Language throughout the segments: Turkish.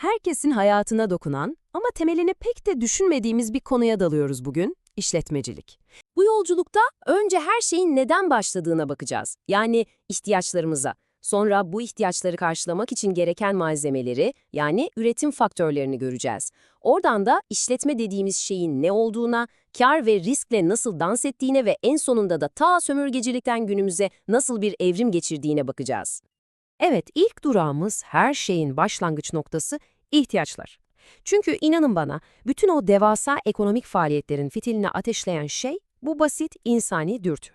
herkesin hayatına dokunan ama temelini pek de düşünmediğimiz bir konuya dalıyoruz bugün, işletmecilik. Bu yolculukta önce her şeyin neden başladığına bakacağız. Yani ihtiyaçlarımıza. Sonra bu ihtiyaçları karşılamak için gereken malzemeleri, yani üretim faktörlerini göreceğiz. Oradan da işletme dediğimiz şeyin ne olduğuna, kar ve riskle nasıl dans ettiğine ve en sonunda da ta sömürgecilikten günümüze nasıl bir evrim geçirdiğine bakacağız. Evet, ilk durağımız her şeyin başlangıç noktası ihtiyaçlar. Çünkü inanın bana, bütün o devasa ekonomik faaliyetlerin fitilini ateşleyen şey bu basit insani dürtü.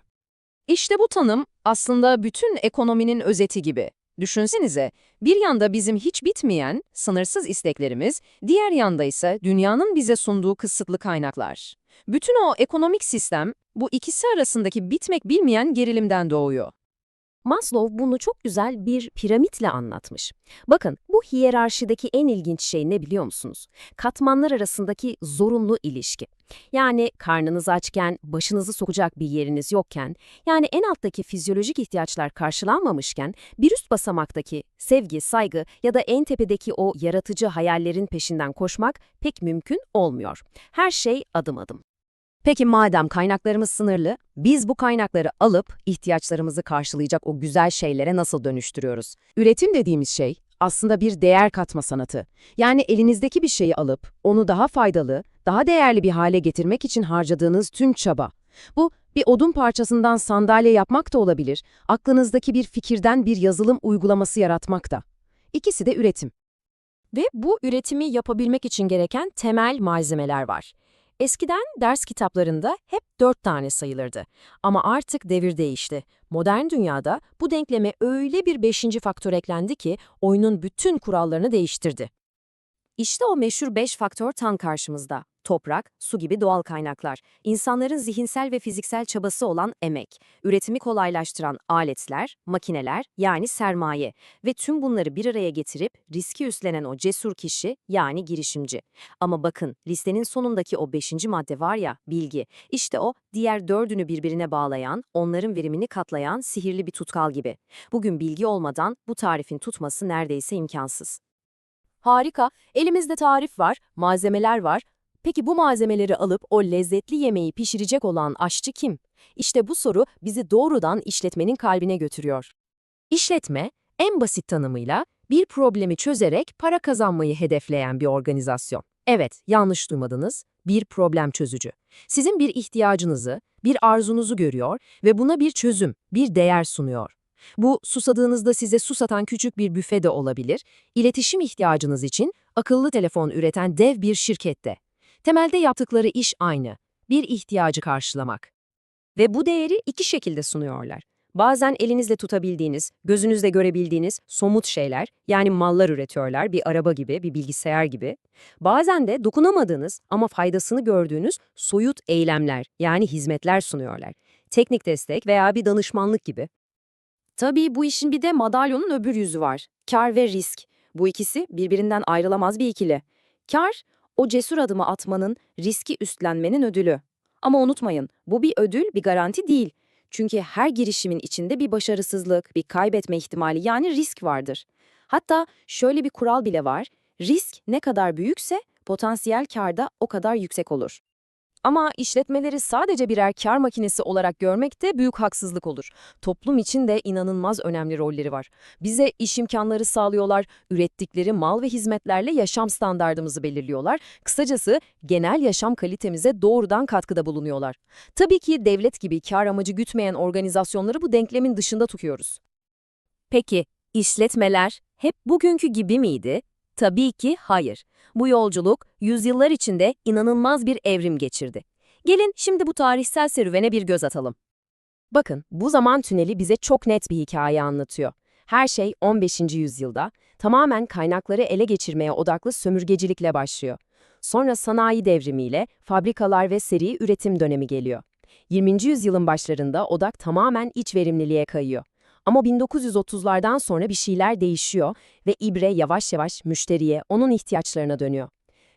İşte bu tanım aslında bütün ekonominin özeti gibi. Düşünsenize, bir yanda bizim hiç bitmeyen, sınırsız isteklerimiz, diğer yanda ise dünyanın bize sunduğu kısıtlı kaynaklar. Bütün o ekonomik sistem, bu ikisi arasındaki bitmek bilmeyen gerilimden doğuyor. Maslow bunu çok güzel bir piramitle anlatmış. Bakın bu hiyerarşideki en ilginç şey ne biliyor musunuz? Katmanlar arasındaki zorunlu ilişki. Yani karnınız açken, başınızı sokacak bir yeriniz yokken, yani en alttaki fizyolojik ihtiyaçlar karşılanmamışken, bir üst basamaktaki sevgi, saygı ya da en tepedeki o yaratıcı hayallerin peşinden koşmak pek mümkün olmuyor. Her şey adım adım. Peki madem kaynaklarımız sınırlı, biz bu kaynakları alıp ihtiyaçlarımızı karşılayacak o güzel şeylere nasıl dönüştürüyoruz? Üretim dediğimiz şey aslında bir değer katma sanatı. Yani elinizdeki bir şeyi alıp onu daha faydalı, daha değerli bir hale getirmek için harcadığınız tüm çaba. Bu bir odun parçasından sandalye yapmak da olabilir, aklınızdaki bir fikirden bir yazılım uygulaması yaratmak da. İkisi de üretim. Ve bu üretimi yapabilmek için gereken temel malzemeler var. Eskiden ders kitaplarında hep dört tane sayılırdı. Ama artık devir değişti. Modern dünyada bu denkleme öyle bir beşinci faktör eklendi ki oyunun bütün kurallarını değiştirdi. İşte o meşhur beş faktör tam karşımızda. Toprak, su gibi doğal kaynaklar, insanların zihinsel ve fiziksel çabası olan emek, üretimi kolaylaştıran aletler, makineler yani sermaye ve tüm bunları bir araya getirip riski üstlenen o cesur kişi yani girişimci. Ama bakın listenin sonundaki o beşinci madde var ya bilgi, işte o diğer dördünü birbirine bağlayan, onların verimini katlayan sihirli bir tutkal gibi. Bugün bilgi olmadan bu tarifin tutması neredeyse imkansız. Harika, elimizde tarif var, malzemeler var. Peki bu malzemeleri alıp o lezzetli yemeği pişirecek olan aşçı kim? İşte bu soru bizi doğrudan işletmenin kalbine götürüyor. İşletme, en basit tanımıyla bir problemi çözerek para kazanmayı hedefleyen bir organizasyon. Evet, yanlış duymadınız, bir problem çözücü. Sizin bir ihtiyacınızı, bir arzunuzu görüyor ve buna bir çözüm, bir değer sunuyor. Bu susadığınızda size su satan küçük bir büfe de olabilir, iletişim ihtiyacınız için akıllı telefon üreten dev bir şirkette. Temelde yaptıkları iş aynı, bir ihtiyacı karşılamak. Ve bu değeri iki şekilde sunuyorlar. Bazen elinizle tutabildiğiniz, gözünüzle görebildiğiniz somut şeyler, yani mallar üretiyorlar, bir araba gibi, bir bilgisayar gibi. Bazen de dokunamadığınız ama faydasını gördüğünüz soyut eylemler, yani hizmetler sunuyorlar. Teknik destek veya bir danışmanlık gibi. Tabii bu işin bir de madalyonun öbür yüzü var. Kar ve risk. Bu ikisi birbirinden ayrılamaz bir ikili. Kar, o cesur adımı atmanın, riski üstlenmenin ödülü. Ama unutmayın, bu bir ödül, bir garanti değil. Çünkü her girişimin içinde bir başarısızlık, bir kaybetme ihtimali yani risk vardır. Hatta şöyle bir kural bile var, risk ne kadar büyükse potansiyel kar da o kadar yüksek olur. Ama işletmeleri sadece birer kar makinesi olarak görmek de büyük haksızlık olur. Toplum için de inanılmaz önemli rolleri var. Bize iş imkanları sağlıyorlar, ürettikleri mal ve hizmetlerle yaşam standardımızı belirliyorlar. Kısacası genel yaşam kalitemize doğrudan katkıda bulunuyorlar. Tabii ki devlet gibi kar amacı gütmeyen organizasyonları bu denklemin dışında tutuyoruz. Peki, işletmeler hep bugünkü gibi miydi? Tabii ki hayır. Bu yolculuk yüzyıllar içinde inanılmaz bir evrim geçirdi. Gelin şimdi bu tarihsel serüvene bir göz atalım. Bakın, bu zaman tüneli bize çok net bir hikaye anlatıyor. Her şey 15. yüzyılda tamamen kaynakları ele geçirmeye odaklı sömürgecilikle başlıyor. Sonra sanayi devrimiyle fabrikalar ve seri üretim dönemi geliyor. 20. yüzyılın başlarında odak tamamen iç verimliliğe kayıyor. Ama 1930'lardan sonra bir şeyler değişiyor ve ibre yavaş yavaş müşteriye, onun ihtiyaçlarına dönüyor.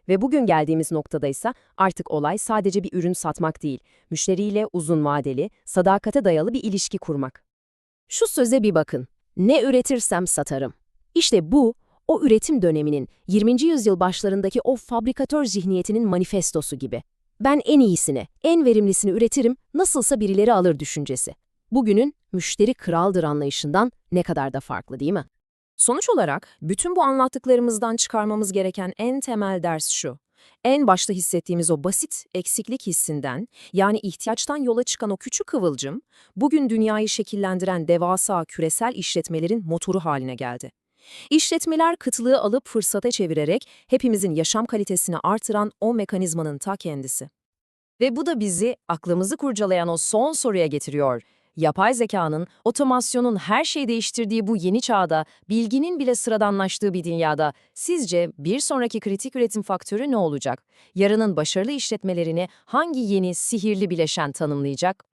Ve bugün geldiğimiz noktada ise artık olay sadece bir ürün satmak değil, müşteriyle uzun vadeli, sadakate dayalı bir ilişki kurmak. Şu söze bir bakın. Ne üretirsem satarım. İşte bu, O üretim döneminin 20. yüzyıl başlarındaki o fabrikatör zihniyetinin manifestosu gibi. Ben en iyisini, en verimlisini üretirim, nasılsa birileri alır düşüncesi. Bugünün müşteri kraldır anlayışından ne kadar da farklı değil mi? Sonuç olarak bütün bu anlattıklarımızdan çıkarmamız gereken en temel ders şu. En başta hissettiğimiz o basit eksiklik hissinden, yani ihtiyaçtan yola çıkan o küçük kıvılcım, bugün dünyayı şekillendiren devasa küresel işletmelerin motoru haline geldi. İşletmeler kıtlığı alıp fırsata çevirerek hepimizin yaşam kalitesini artıran o mekanizmanın ta kendisi. Ve bu da bizi aklımızı kurcalayan o son soruya getiriyor. Yapay zekanın, otomasyonun her şeyi değiştirdiği bu yeni çağda, bilginin bile sıradanlaştığı bir dünyada sizce bir sonraki kritik üretim faktörü ne olacak? Yarının başarılı işletmelerini hangi yeni sihirli bileşen tanımlayacak?